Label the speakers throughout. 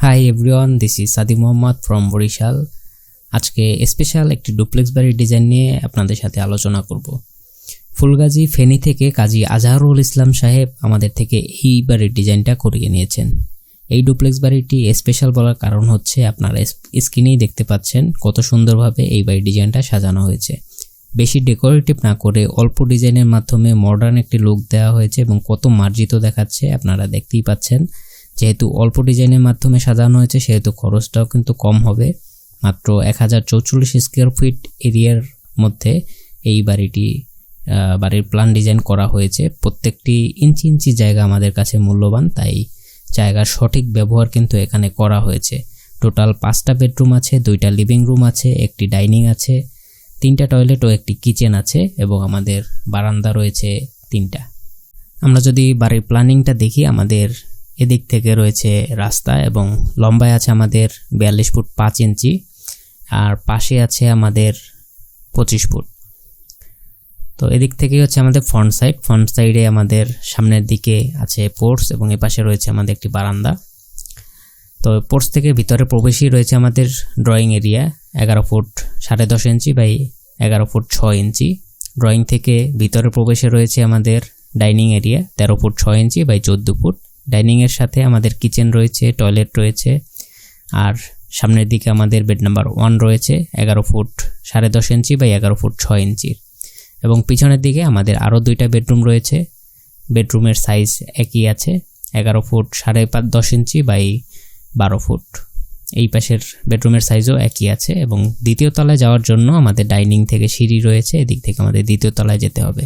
Speaker 1: Hi everyone this is Sadi Mohammad from Barishal আজকে special একটি duplex বাড়ির design নিয়ে আপনাদের সাথে আলোচনা করব। ফুলগাজী ফেনী থেকে কাজী আজহারুল ইসলাম সাহেব আমাদের থেকে এই বাড়ির ডিজাইনটা করিয়ে নিয়েছেন। এই ডুপ্লেক্স বাড়িটি স্পেশাল বলার কারণ হচ্ছে আপনারা স্ক্রিনেই দেখতে পাচ্ছেন কত সুন্দরভাবে এই বাড়ির ডিজাইনটা সাজানো হয়েছে। বেশি ডেকোরেটিভ না করে অল্প ডিজাইনের মাধ্যমে মডার্ন একটি লুক দেওয়া হয়েছে এবং কত মার্জিত দেখাচ্ছে আপনারা দেখতেই পাচ্ছেন। যেহেতু অল্প ডিজাইনের মাধ্যমে সাজানো হয়েছে, সেহেতু খরচটাও কিন্তু কম হবে। মাত্র এক হাজার চৌচল্লিশ স্কোয়ার ফিট এরিয়ার মধ্যে এই বাড়িটি বাড়ির প্ল্যান ডিজাইন করা হয়েছে। প্রত্যেকটি ইঞ্চি ইঞ্চি জায়গা আমাদের কাছে মূল্যবান, তাই জায়গার সঠিক ব্যবহার কিন্তু এখানে করা হয়েছে। টোটাল পাঁচটা বেডরুম আছে, দুইটা লিভিং রুম আছে, একটি ডাইনিং আছে, তিনটা টয়লেট ও একটি কিচেন আছে এবং আমাদের বারান্দা রয়েছে তিনটা। আমরা যদি বাড়ির প্ল্যানিংটা দেখি, আমাদের এদিক থেকে রয়েছে রাস্তা এবং লম্বায় আছে আমাদের বিয়াল্লিশ ফুট পাঁচ ইঞ্চি, আর পাশে আছে আমাদের পঁচিশ ফুট। তো এদিক থেকে হচ্ছে আমাদের ফ্রন্ট সাইড। ফ্রন্ট সাইডে আমাদের সামনের দিকে আছে পোর্টস এবং এ পাশে রয়েছে আমাদের একটি বারান্দা। তো পোর্টস থেকে ভিতরে প্রবেশই রয়েছে আমাদের ড্রয়িং এরিয়া, এগারো ফুট সাড়ে দশ ইঞ্চি বাই এগারো ফুট ছয় ইঞ্চি। ড্রয়িং থেকে ভিতরে প্রবেশে রয়েছে আমাদের ডাইনিং এরিয়া, তেরো ফুট ছয় ইঞ্চি বাই চোদ্দ ফুট। ডাইনিংয়ের সাথে আমাদের কিচেন রয়েছে, টয়লেট রয়েছে, আর সামনের দিকে আমাদের বেড নাম্বার ওয়ান রয়েছে, এগারো ফুট সাড়ে দশ ইঞ্চি বা এগারো ফুট ছয় ইঞ্চির এবং পিছনের দিকে আমাদের আরও দুইটা বেডরুম রয়েছে, বেডরুমের সাইজ একই আছে, এগারো ফুট সাড়ে পাঁচ দশ ইঞ্চি বাই বারো ফুট। এই পাশের বেডরুমের সাইজও একই আছে এবং দ্বিতীয় তলায় যাওয়ার জন্য আমাদের ডাইনিং থেকে সিঁড়ি রয়েছে, এদিক থেকে আমাদের দ্বিতীয় তলায় যেতে হবে।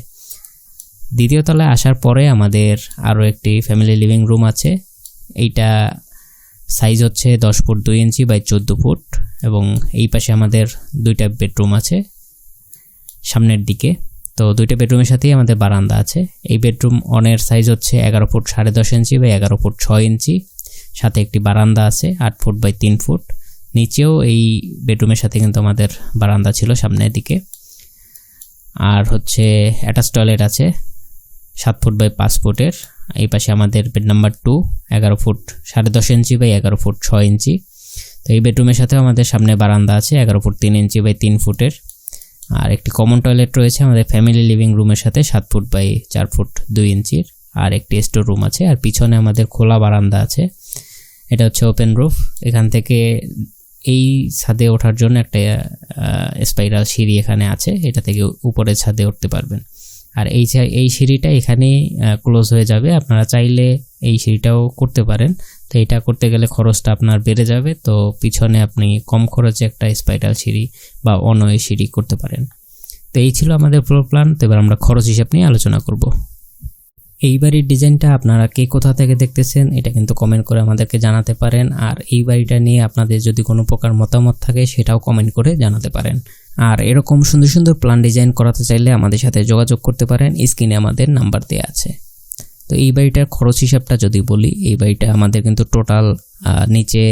Speaker 1: দ্বিতীয় তলায় আসার পরে আমাদের আরও একটি ফ্যামিলি লিভিং রুম আছে। এইটা সাইজ হচ্ছে দশ ফুট দুই ইঞ্চি বাই চোদ্দ ফুট এবং এই পাশে আমাদের দুইটা বেডরুম আছে সামনের দিকে। তো দুইটা বেডরুমের সাথেই আমাদের বারান্দা আছে। এই বেডরুম অনের সাইজ হচ্ছে এগারো ফুট সাড়ে দশ ইঞ্চি বা এগারো ফুট ছয় ইঞ্চি। সাথে একটি বারান্দা আছে আট ফুট বাই তিন ফুট। নিচেও এই বেডরুমের সাথে কিন্তু আমাদের বারান্দা ছিল সামনের দিকে। আর হচ্ছে অ্যাটাচ টয়লেট আছে। সাত ফুট বাই পাঁচ ফুটের। এই পাশে আমাদের বেড নাম্বার টু এগারো ফুট সাড়ে দশ ইঞ্চি বাই এগারো ফুট ছয় ইঞ্চি। তো এই বেডরুমের সাথেও আমাদের সামনে বারান্দা আছে, এগারো ফুট তিন ইঞ্চি বাই তিন ফুটের। আর একটি কমন টয়লেট রয়েছে আমাদের ফ্যামিলি লিভিং রুমের সাথে, সাত ফুট বাই চার ফুট দুই ইঞ্চির। আর একটি স্টোর রুম আছে, আর পিছনে আমাদের খোলা বারান্দা আছে। এটা হচ্ছে ওপেন রুফ এখান থেকে এই ছাদে ওঠার জন্য একটা স্পাইরাল সিঁড়ি এখানে আছে। এটা থেকে উপরে ছাদে উঠতে পারবেন। আর এই এই সিঁড়িটা এখানে ক্লোজ হয়ে যাবে। আপনারা চাইলে এই সিঁড়িটাও করতে পারেন। তো এটা করতে গেলে খরচটা আপনার বেড়ে যাবে। তো পিছনে আপনি কম খরচে একটা স্পাইরাল সিঁড়ি বা অনয় সিঁড়ি করতে পারেন। তো এই ছিল আমাদের ফ্লোর প্ল্যান তো এবার আমরা খরচ হিসাব নিয়ে আলোচনা করব। এই বাড়ির ডিজাইনটা আপনারা কে কোথা থেকে দেখতেছেন, এটা কিন্তু কমেন্ট করে আমাদেরকে জানাতে পারেন। আর এই বাড়িটা নিয়ে আপনাদের যদি কোনো প্রকার মতামত থাকে, সেটাও কমেন্ট করে জানাতে পারেন। আর এরকম সুন্দর সুন্দর প্ল্যান ডিজাইন করাতে চাইলে আমাদের সাথে যোগাযোগ করতে পারেন, স্ক্রিনে আমাদের নাম্বার দেওয়া আছে। তো এই বাড়িটার খরচ হিসাবটা যদি বলি, এই বাড়িটা আমাদের কিন্তু টোটাল নিচে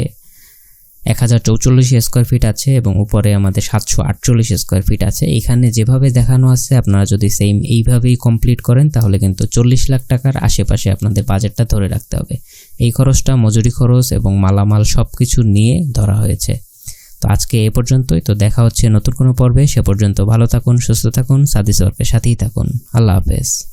Speaker 1: এক হাজার চৌচল্লিশ স্কোয়ার ফিট আছে এবং উপরে আমাদের সাতশো আটচল্লিশ স্কোয়ার ফিট আছে। এখানে যেভাবে দেখানো আছে, আপনারা যদি সেম এইভাবেই কমপ্লিট করেন, তাহলে কিন্তু চল্লিশ লাখ টাকার আশেপাশে আপনাদের বাজেটটা ধরে রাখতে হবে। এই খরচটা মজুরি খরচ এবং মালামাল সব কিছু নিয়ে ধরা হয়েছে। তো আজকে এ পর্যন্তই। তো দেখা হচ্ছে নতুন কোনো পর্বে। সে পর্যন্ত ভালো থাকুন, সুস্থ থাকুন সাদি সরকারের সাথেই থাকুন। আল্লাহ হাফেজ।